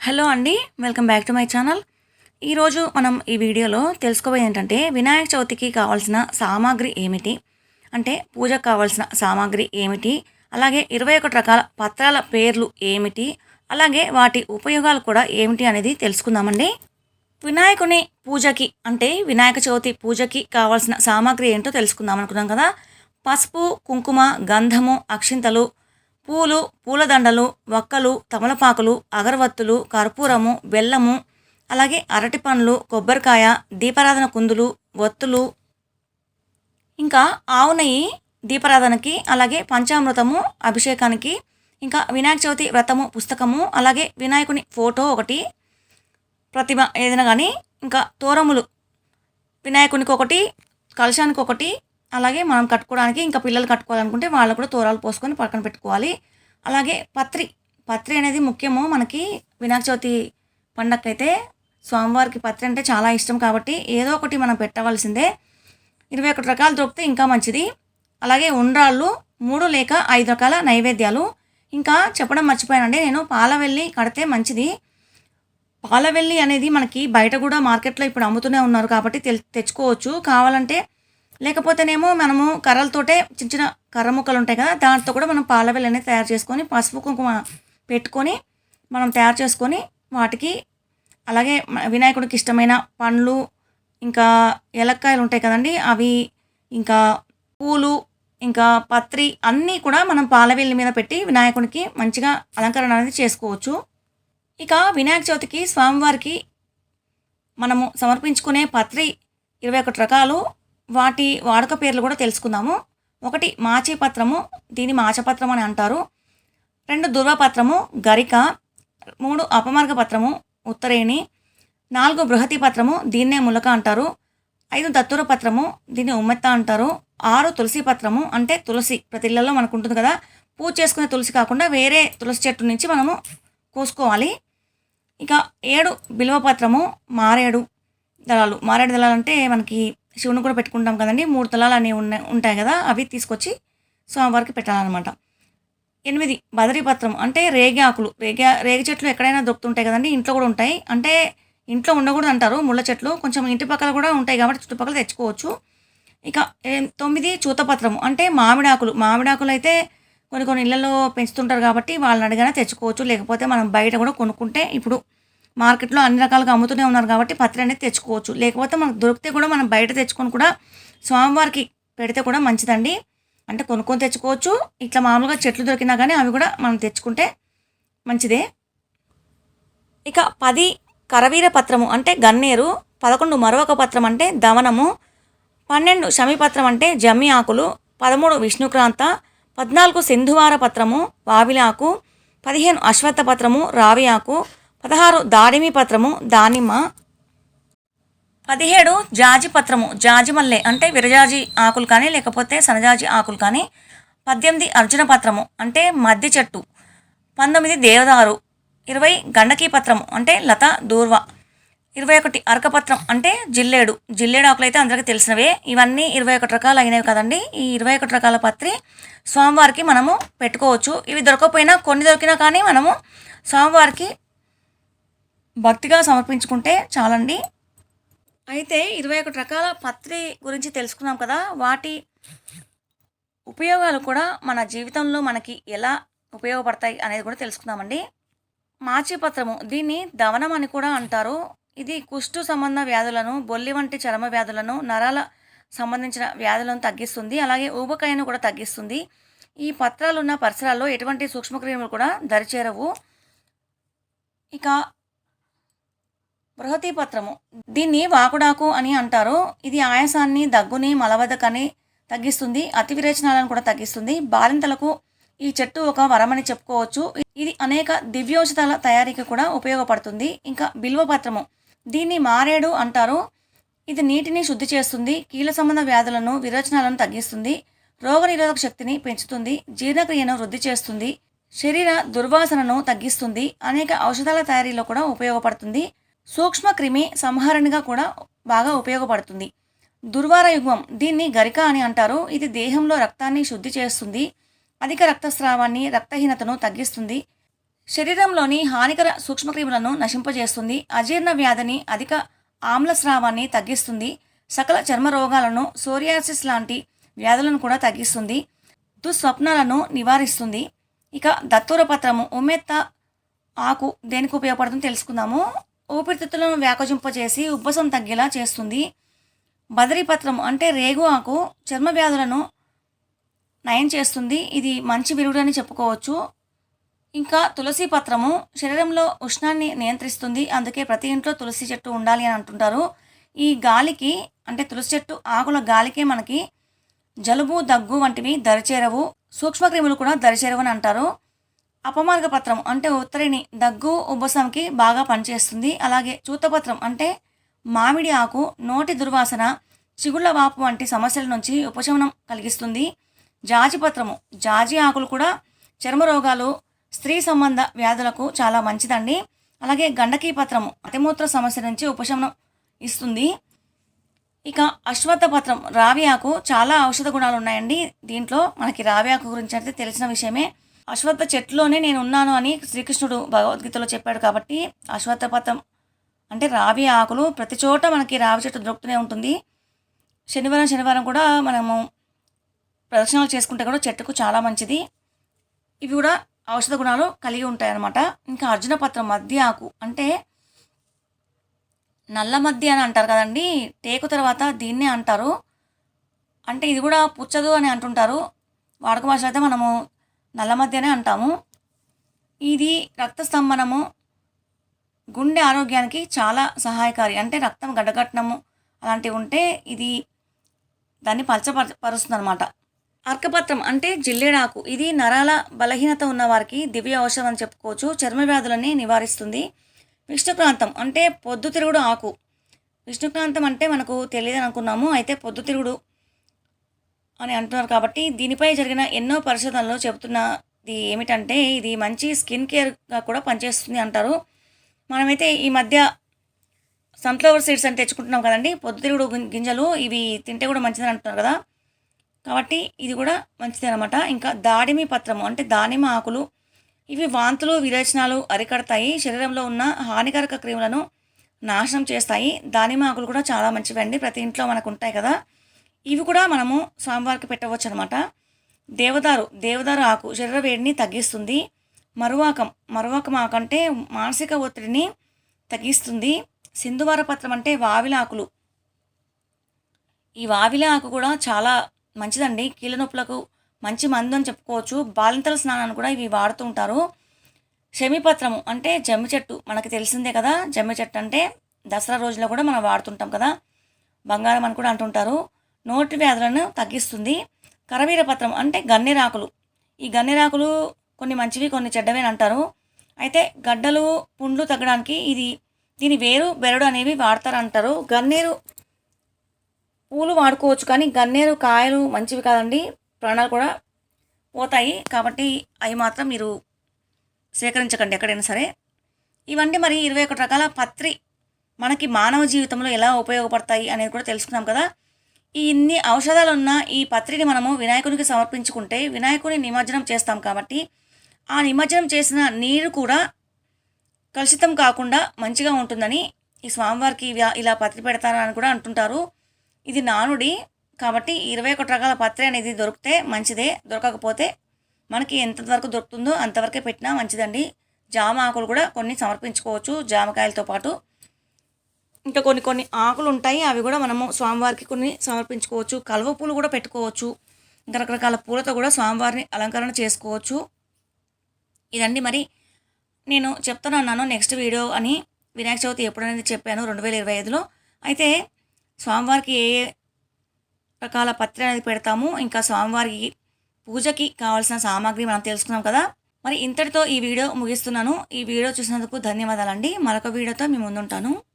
Hello అండి welcome back to my channel. ఈరోజు మనం ఈ వీడియోలో తెలుసుకోబోయేది ఏంటంటే వినాయక చవితికి కావాల్సిన సామాగ్రి ఏమిటి? అంటే పూజకు కావాల్సిన సామాగ్రి ఏమిటి? అలాగే ఇరవై ఒకటి రకాల పత్రాల పేర్లు ఏమిటి? అలాగే వాటి ఉపయోగాలు కూడా ఏమిటి అనేది తెలుసుకుందామండి. వినాయకుని పూజకి అంటే వినాయక చవితి పూజకి కావాల్సిన సామాగ్రి ఏంటో తెలుసుకుందాం అనుకున్నాం కదా? పసుపు కుంకుమ గంధము అక్షింతలు పూలు పూలదండలు వక్కలు తమలపాకులు అగరవత్తులు కర్పూరము బెల్లము అలాగే అరటి పండ్లు కొబ్బరికాయ దీపారాధన కుందులు ఒత్తులు ఇంకా ఆవు నెయ్యి దీపారాధనకి అలాగే పంచామృతము అభిషేకానికి ఇంకా వినాయక చవితి వ్రతము పుస్తకము అలాగే వినాయకుని ఫోటో ఒకటి ప్రతిమ ఏదైనా కానీ ఇంకా తోరములు వినాయకునికి ఒకటి కలశానికి ఒకటి అలాగే మనం కట్టుకోవడానికి ఇంకా పిల్లలు కట్టుకోవాలనుకుంటే వాళ్ళు కూడా తోరాలు పోసుకొని పక్కన పెట్టుకోవాలి. అలాగే పత్రి పత్రి అనేది ముఖ్యము మనకి వినాయక చవితి పండగకైతే స్వామివారికి పత్రి అంటే చాలా ఇష్టం కాబట్టి ఏదో ఒకటి మనం పెట్టవలసిందే. ఇరవై ఒకటి రకాలు దొరికితే ఇంకా మంచిది. అలాగే ఉండ్రాళ్ళు మూడు లేక ఐదు రకాల నైవేద్యాలు. ఇంకా చెప్పడం మర్చిపోయానండి నేను పాలవెల్లి కడితే మంచిది. పాలవెల్లి అనేది మనకి బయట కూడా మార్కెట్లో ఇప్పుడు అమ్ముతూనే ఉన్నారు కాబట్టి తెచ్చుకోవచ్చు. కావాలంటే లేకపోతేనేమో మనము కర్రలతోటే చిన్న చిన్న కర్ర ముక్కలు ఉంటాయి కదా దాంతో కూడా మనం పాలవెల్లి అనేది తయారు చేసుకొని పసుపు కుంకుమ పెట్టుకొని మనం తయారు చేసుకొని వాటికి అలాగే వినాయకుడికి ఇష్టమైన పండ్లు ఇంకా ఎలక్కాయలు ఉంటాయి కదండి అవి ఇంకా పూలు ఇంకా పత్రి అన్నీ కూడా మనం పాలవెల్లి మీద పెట్టి వినాయకుడికి మంచిగా అలంకరణ అనేది చేసుకోవచ్చు. ఇక వినాయక చవితికి స్వామివారికి మనము సమర్పించుకునే పత్రి ఇరవై ఒకటి రకాలు వాటి వాడుక పేర్లు కూడా తెలుసుకుందాము. ఒకటి మాచిపత్రము దీని మాచపత్రం అని అంటారు. రెండు దుర్వపత్రము గరిక. మూడు అపమార్గ పత్రము ఉత్తరేణి. నాలుగు బృహతి పత్రము దీన్నే ములక అంటారు. ఐదు దత్తూర పత్రము దీన్ని ఉమ్మెత్త అంటారు. ఆరు తులసి పత్రము అంటే తులసి ప్రతి ఇళ్ళలో మనకు ఉంటుంది కదా. పూజ చేసుకునే తులసి కాకుండా వేరే తులసి చెట్టు నుంచి మనము కోసుకోవాలి. ఇక ఏడు బిల్వపత్రము మారేడు దళాలు. మారేడు దళాలు అంటే మనకి శివుని కూడా పెట్టుకుంటాం కదండి. మూడు తలాలు అనేవి ఉన్నాయి ఉంటాయి కదా అవి తీసుకొచ్చి స్వామివారికి పెట్టాలన్నమాట. ఎనిమిది బదరీ పత్రం అంటే రేగి ఆకులు. రేగి రేగి చెట్లు ఎక్కడైనా దొరుకుతుంటాయి కదండి ఇంట్లో కూడా ఉంటాయి. అంటే ఇంట్లో ఉండకూడదు అంటారు ముళ్ళ చెట్లు. కొంచెం ఇంటి పక్కల కూడా ఉంటాయి కాబట్టి చుట్టుపక్కల తెచ్చుకోవచ్చు. ఇక తొమ్మిది చూతపత్రము అంటే మామిడాకులు. మామిడాకులు అయితే కొన్ని కొన్ని ఇళ్ళలో పెంచుతుంటారు కాబట్టి వాళ్ళని అడిగినా తెచ్చుకోవచ్చు. లేకపోతే మనం బయట కూడా కొనుక్కుంటే ఇప్పుడు మార్కెట్లో అన్ని రకాలుగా అమ్ముతూనే ఉన్నారు కాబట్టి పత్రి అనేది తెచ్చుకోవచ్చు. లేకపోతే మనకు దొరికితే కూడా మనం బయట తెచ్చుకొని కూడా స్వామివారికి పెడితే కూడా మంచిదండి. అంటే కొనుక్కొని తెచ్చుకోవచ్చు. ఇట్లా మామూలుగా చెట్లు దొరికినా కానీ అవి కూడా మనం తెచ్చుకుంటే మంచిదే. ఇక పది కరవీర పత్రము అంటే గన్నేరు పదకొండు మరొక పత్రం అంటే దవనము పన్నెండు శమిపత్రం అంటే జమ్మి ఆకులు పదమూడు విష్ణుక్రాంత పద్నాలుగు సింధువార పత్రము వావిలాకు ఆకు పదిహేను అశ్వత్థ పత్రము రావి ఆకు పదహారు దాడిమి పత్రము దానిమ్మ. పదిహేడు జాజి పత్రము జాజి మల్లె అంటే విరజాజి ఆకులు కానీ లేకపోతే సనజాజి ఆకులు కానీ. పద్దెనిమిది అర్జున పత్రము అంటే మద్ది చెట్టు. పంతొమ్మిది దేవదారు ఇరవై గండకీ పత్రము అంటే లత దూర్వ. ఇరవై ఒకటి అరకపత్రం అంటే జిల్లేడు. జిల్లేడు ఆకులు అయితే అందరికీ తెలిసినవే. ఇవన్నీ ఇరవై ఒకటి రకాలు అయినవి కదండి. ఈ ఇరవై ఒకటి రకాల పత్రి స్వామివారికి మనము పెట్టుకోవచ్చు. ఇవి దొరకకపోయినా కొన్ని దొరికినా కానీ మనము స్వామివారికి భక్తిగా సమర్పించుకుంటే చాలండి. అయితే ఇరవై ఒకటి రకాల పత్రి గురించి తెలుసుకున్నాం కదా వాటి ఉపయోగాలు కూడా మన జీవితంలో మనకి ఎలా ఉపయోగపడతాయి అనేది కూడా తెలుసుకుందామండి. మాచిపత్రము దీన్ని దవనం అని కూడా అంటారు. ఇది కుష్టు సంబంధ వ్యాధులను బొల్లి వంటి చర్మ వ్యాధులను నరాల సంబంధించిన వ్యాధులను తగ్గిస్తుంది అలాగే ఊబకాయను కూడా తగ్గిస్తుంది. ఈ పత్రాలు ఉన్న పరిసరాల్లో ఎటువంటి సూక్ష్మక్రిములు కూడా దరిచేరవు. ఇక బృహతి పత్రము దీన్ని వాకుడాకు అని అంటారు. ఇది ఆయాసాన్ని దగ్గుని మలబద్ధకని తగ్గిస్తుంది. అతి విరేచనాలను కూడా తగ్గిస్తుంది. బాలింతలకు ఈ చెట్టు ఒక వరమని చెప్పుకోవచ్చు. ఇది అనేక దివ్యోషధాల తయారీకి కూడా ఉపయోగపడుతుంది. ఇంకా బిల్వపత్రము దీన్ని మారేడు అంటారు. ఇది నీటిని శుద్ధి చేస్తుంది. కీళ్ళ సంబంధ వ్యాధులను విరోచనాలను తగ్గిస్తుంది. రోగనిరోధక శక్తిని పెంచుతుంది. జీర్ణక్రియను వృద్ధి చేస్తుంది. శరీర దుర్వాసనను తగ్గిస్తుంది. అనేక ఔషధాల తయారీలో కూడా ఉపయోగపడుతుంది. సూక్ష్మ క్రిమి సంహరణగా కూడా బాగా ఉపయోగపడుతుంది. దుర్వార యుగ్మం దీన్ని గరిక అని అంటారు. ఇది దేహంలో రక్తాన్ని శుద్ధి చేస్తుంది. అధిక రక్తస్రావాన్ని రక్తహీనతను తగ్గిస్తుంది. శరీరంలోని హానికర సూక్ష్మక్రిములను నశింపజేస్తుంది. అజీర్ణ వ్యాధిని అధిక ఆమ్లస్రావాన్ని తగ్గిస్తుంది. సకల చర్మ రోగాలను సోరియాసిస్ లాంటి వ్యాధులను కూడా తగ్గిస్తుంది. దుస్వప్నాలను నివారిస్తుంది. ఇక దత్తూర పత్రము ఉమ్మెత్త ఆకు దేనికి ఉపయోగపడుతుందో తెలుసుకుందాము. ఊపిరితిత్తులను వ్యాకోజింపజేసి ఉబ్బసం తగ్గేలా చేస్తుంది. బదరీ పత్రం అంటే రేగు ఆకు చర్మ వ్యాధులను నయం చేస్తుంది. ఇది మంచి విరుగుడని చెప్పుకోవచ్చు. ఇంకా తులసి పత్రము శరీరంలో ఉష్ణాన్ని నియంత్రిస్తుంది. అందుకే ప్రతి ఇంట్లో తులసి చెట్టు ఉండాలి అని అంటుంటారు. ఈ గాలికి అంటే తులసి చెట్టు ఆకుల గాలికే మనకి జలుబు దగ్గు వంటివి దరిచేరవు. సూక్ష్మక్రిములు కూడా దరిచేరవు అని అంటారు. అపమార్గ పత్రం అంటే ఉత్తరిని దగ్గు ఉబ్బసంకి బాగా పనిచేస్తుంది. అలాగే చూతపత్రం అంటే మామిడి ఆకు నోటి దుర్వాసన చిగుళ్ళ వాపు వంటి సమస్యల నుంచి ఉపశమనం కలిగిస్తుంది. జాజి పత్రము జాజి ఆకులు కూడా చర్మ రోగాలు స్త్రీ సంబంధ వ్యాధులకు చాలా మంచిదండి. అలాగే గండకీ పత్రము అతిమూత్ర సమస్య నుంచి ఉపశమనం ఇస్తుంది. ఇక అశ్వత్థ పత్రం రావి ఆకు చాలా ఔషధ గుణాలు ఉన్నాయండి. దీంట్లో మనకి రావి ఆకు గురించి అయితే తెలిసిన విషయమే. అశ్వత్థ చెట్టులోనే నేను ఉన్నాను అని శ్రీకృష్ణుడు భగవద్గీతలో చెప్పాడు కాబట్టి అశ్వత్థ పత్రం అంటే రావి ఆకులు ప్రతి చోట మనకి రావి చెట్టు దొరుకుతూనే ఉంటుంది. శనివారం శనివారం కూడా మనము ప్రదర్శనలు చేసుకుంటే కూడా చెట్టుకు చాలా మంచిది. ఇవి కూడా ఔషధ గుణాలు కలిగి ఉంటాయి అన్నమాట ఇంకా అర్జున పత్రం మధ్య ఆకు అంటే నల్ల మధ్య అని అంటారు కదండి టేకు తర్వాత దీన్నే అంటారు. అంటే ఇది కూడా పుచ్చదు అని అంటుంటారు. వాడుక భాషలో అయితే మనము నల్ల మధ్యనే అంటాము. ఇది రక్తస్తంభనము. గుండె ఆరోగ్యానికి చాలా సహాయకారి. అంటే రక్తం గడ్డగట్టనము అలాంటివి ఉంటే ఇది దాన్ని పలచపరుస్తుంది అనమాట అర్కపత్రం అంటే జిల్లేడాకు. ఇది నరాల బలహీనత ఉన్న వారికి దివ్య ఔషధం అని చెప్పుకోవచ్చు. చర్మ వ్యాధులని నివారిస్తుంది. విష్ణుక్రాంతం అంటే పొద్దుతిరుగుడు ఆకు. విష్ణుక్రాంతం అంటే మనకు తెలియదు అనుకున్నాము అయితే పొద్దుతిరుగుడు అని అంటున్నారు కాబట్టి దీనిపై జరిగిన ఎన్నో పరిశోధనలు చెబుతున్నది ఏమిటంటే ఇది మంచి స్కిన్ కేర్గా కూడా పనిచేస్తుంది అంటారు. మనమైతే ఈ మధ్య సన్ఫ్లవర్ సీడ్స్ అని తెచ్చుకుంటున్నాం కదండి. పొద్దుతిరుగుడు గింజలు ఇవి తింటే కూడా మంచిదని అంటున్నారు కదా. కాబట్టి ఇది కూడా మంచిది అనమాట ఇంకా దాడిమి పత్రము అంటే దానిమ్మ ఆకులు ఇవి వాంతులు విరేచనాలు అరికడతాయి. శరీరంలో ఉన్న హానికారక క్రిములను నాశనం చేస్తాయి. దానిమ్మ ఆకులు కూడా చాలా మంచివండి. ప్రతి ఇంట్లో మనకు ఉంటాయి కదా. ఇవి కూడా మనము స్వామివారికి పెట్టవచ్చు అనమాట దేవదారు దేవదారు ఆకు శరీర వేడిని తగ్గిస్తుంది. మరువాకం మరువాకం ఆకు అంటే మానసిక ఒత్తిడిని తగ్గిస్తుంది. సింధువార పత్రం అంటే వావిల ఆకులు. ఈ వావిల ఆకు కూడా చాలా మంచిదండి. కీళ్ళ నొప్పులకు మంచి మందు అని చెప్పుకోవచ్చు. బాలింతల స్నానాన్ని కూడా ఇవి వాడుతూ ఉంటారు. శమిపత్రము అంటే జమ్మి చెట్టు మనకి తెలిసిందే కదా. జమ్మి చెట్టు అంటే దసరా రోజులో కూడా మనం వాడుతుంటాం కదా. బంగారం అని కూడా అంటుంటారు. నోటి వ్యాధులను తగ్గిస్తుంది. కరవీరపత్రం అంటే గన్నేరాకులు. ఈ గన్నేరాకులు కొన్ని మంచివి కొన్ని చెడ్డవి అని అంటారు. అయితే గడ్డలు పుండ్లు తగ్గడానికి ఇది దీని వేరు బెరడు అనేవి వాడతారంటారు గన్నేరు పూలు వాడుకోవచ్చు కానీ గన్నేరు కాయలు మంచివి కాదండి. ప్రాణాలు కూడా పోతాయి. కాబట్టి అవి మాత్రం మీరు స్వీకరించకండి ఎక్కడైనా సరే. ఇవన్నీ మరి ఇరవై ఒకటి రకాల పత్రి మనకి మానవ జీవితంలో ఎలా ఉపయోగపడతాయి అనేది కూడా తెలుసుకున్నాం కదా. ఈ ఇన్ని ఔషధాలు ఉన్న ఈ పత్రిని మనము వినాయకునికి సమర్పించుకుంటే వినాయకుని నిమజ్జనం చేస్తాం కాబట్టి ఆ నిమజ్జనం చేసిన నీరు కూడా కలుషితం కాకుండా మంచిగా ఉంటుందని ఈ స్వామివారికి ఇలా పత్రి పెడతారని కూడా అంటుంటారు. ఇది నానుడి కాబట్టి ఇరవై ఒకటి రకాల పత్రి అనేది దొరికితే మంచిదే. దొరకకపోతే మనకి ఎంతవరకు దొరుకుతుందో అంతవరకే పెట్టినా మంచిదండి. జామ ఆకులు కూడా కొన్ని సమర్పించుకోవచ్చు. జామకాయలతో పాటు ఇంకా కొన్ని కొన్ని ఆకులు ఉంటాయి అవి కూడా మనము స్వామివారికి కొన్ని సమర్పించుకోవచ్చు. కలువ పూలు కూడా పెట్టుకోవచ్చు. ఇంకా రకరకాల పూలతో కూడా స్వామివారిని అలంకరణ చేసుకోవచ్చు. ఇదండి మరి నేను చెప్తున్నాను నెక్స్ట్ వీడియో అని వినాయక చవితి ఎప్పుడనేది చెప్పాను రెండు వేల ఇరవై ఐదులో. అయితే స్వామివారికి ఏ ఏ రకాల పత్రి అనేది పెడతాము ఇంకా స్వామివారికి పూజకి కావాల్సిన సామాగ్రి మనం తెలుసుకున్నాం కదా. మరి ఇంతటితో ఈ వీడియో ముగిస్తున్నాను. ఈ వీడియో చూసినందుకు ధన్యవాదాలండి. మరొక వీడియోతో మీ ముందుంటాను.